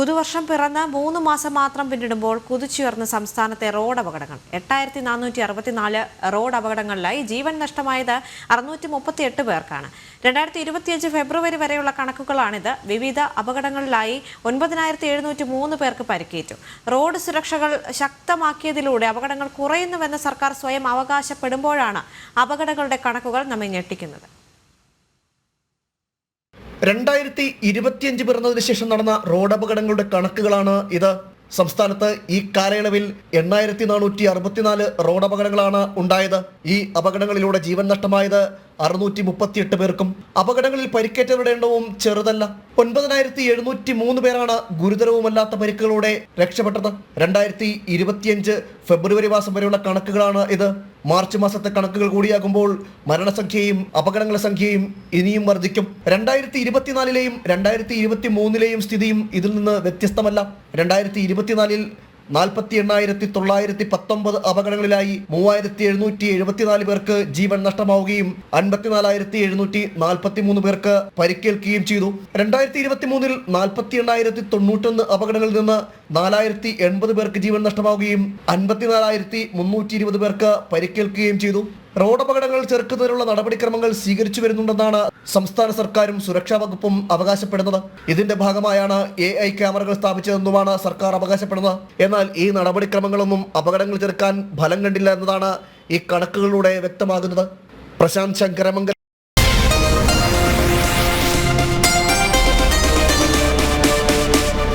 പുതുവർഷം പിറന്ന് മൂന്ന് മാസം മാത്രം പിന്നിടുമ്പോൾ കുതിച്ചുയർന്ന സംസ്ഥാനത്തെ റോഡ് അപകടങ്ങൾ. എട്ടായിരത്തി നാനൂറ്റി അറുപത്തിനാല് റോഡ് അപകടങ്ങളിലായി ജീവൻ നഷ്ടമായത് അറുന്നൂറ്റി മുപ്പത്തി എട്ട് പേർക്കാണ്. രണ്ടായിരത്തി ഇരുപത്തിയഞ്ച് ഫെബ്രുവരി വരെയുള്ള കണക്കുകളാണിത്. വിവിധ അപകടങ്ങളിലായി ഒൻപതിനായിരത്തി എഴുന്നൂറ്റി മൂന്ന് പേർക്ക് പരിക്കേറ്റു. റോഡ് സുരക്ഷകൾ ശക്തമാക്കിയതിലൂടെ അപകടങ്ങൾ കുറയുന്നുവെന്ന് സർക്കാർ സ്വയം അവകാശപ്പെടുമ്പോഴാണ് അപകടങ്ങളുടെ കണക്കുകൾ നമ്മെ ഞെട്ടിക്കുന്നത്. രണ്ടായിരത്തി ഇരുപത്തിയഞ്ച് പിറന്നതിന് ശേഷം നടന്ന റോഡ് അപകടങ്ങളുടെ കണക്കുകളാണ് ഇത്. സംസ്ഥാനത്ത് ഈ കാലയളവിൽ എണ്ണായിരത്തി നാനൂറ്റി അറുപത്തിനാല് റോഡ് അപകടങ്ങളാണ് ഉണ്ടായത്. ഈ അപകടങ്ങളിലൂടെ ജീവൻ നഷ്ടമായത് അറുന്നൂറ്റി മുപ്പത്തിയെട്ട് പേർക്കും അപകടങ്ങളിൽ പരിക്കേറ്റവരുടെ എണ്ണവും ചെറുതല്ല. ഒൻപതിനായിരത്തി എഴുന്നൂറ്റി മൂന്ന് പേരാണ് ഗുരുതരവുമല്ലാത്ത പരിക്കുകളോടെ രക്ഷപ്പെട്ടത്. രണ്ടായിരത്തി ഇരുപത്തിയഞ്ച് ഫെബ്രുവരി മാസം വരെയുള്ള കണക്കുകളാണ് ഇത്. മാർച്ച് മാസത്തെ കണക്കുകൾ കൂടിയാകുമ്പോൾ മരണസംഖ്യയും അപകടങ്ങളുടെ സംഖ്യയും ഇനിയും വർദ്ധിക്കും. രണ്ടായിരത്തി ഇരുപത്തിനാലിലെയും രണ്ടായിരത്തി ഇരുപത്തി മൂന്നിലെയും സ്ഥിതിയും ഇതിൽ നിന്ന് വ്യത്യസ്തമല്ല. രണ്ടായിരത്തി ഇരുപത്തിനാലിൽ നാൽപ്പത്തി എണ്ണായിരത്തി തൊള്ളായിരത്തി പത്തൊമ്പത് അപകടങ്ങളിലായി മൂവായിരത്തി എഴുന്നൂറ്റി എഴുപത്തിനാല് പേർക്ക് ജീവൻ നഷ്ടമാവുകയും അൻപത്തിനാലായിരത്തി എഴുന്നൂറ്റി നാൽപ്പത്തി മൂന്ന് പേർക്ക് പരിക്കേൽക്കുകയും ചെയ്തു. രണ്ടായിരത്തി ഇരുപത്തി മൂന്നിൽ നാൽപ്പത്തി എണ്ണായിരത്തി തൊണ്ണൂറ്റൊന്ന് അപകടങ്ങളിൽ നിന്ന് നാലായിരത്തി എൺപത് പേർക്ക് ജീവൻ നഷ്ടമാവുകയും അൻപത്തിനാലായിരത്തി മുന്നൂറ്റി ഇരുപത് പേർക്ക് പരിക്കേൽക്കുകയും ചെയ്തു. റോഡ് അപകടങ്ങൾ ചെറുക്കുന്നതിനുള്ള നടപടിക്രമങ്ങൾ സ്വീകരിച്ചു വരുന്നുണ്ടെന്നാണ് സംസ്ഥാന സർക്കാരും സുരക്ഷാ വകുപ്പും അവകാശപ്പെടുന്നത്. ഇതിന്റെ ഭാഗമായാണ് എ ഐ ക്യാമറകൾ സ്ഥാപിച്ചതെന്നുമാണ് സർക്കാർ അവകാശപ്പെടുന്നത്. എന്നാൽ ഈ നടപടിക്രമങ്ങളൊന്നും അപകടങ്ങൾ ചെറുക്കാൻ ഫലം കണ്ടില്ല എന്നതാണ് ഈ കണക്കുകളിലൂടെ വ്യക്തമാകുന്നത്. പ്രശാന്ത് ശങ്കരമംഗൽ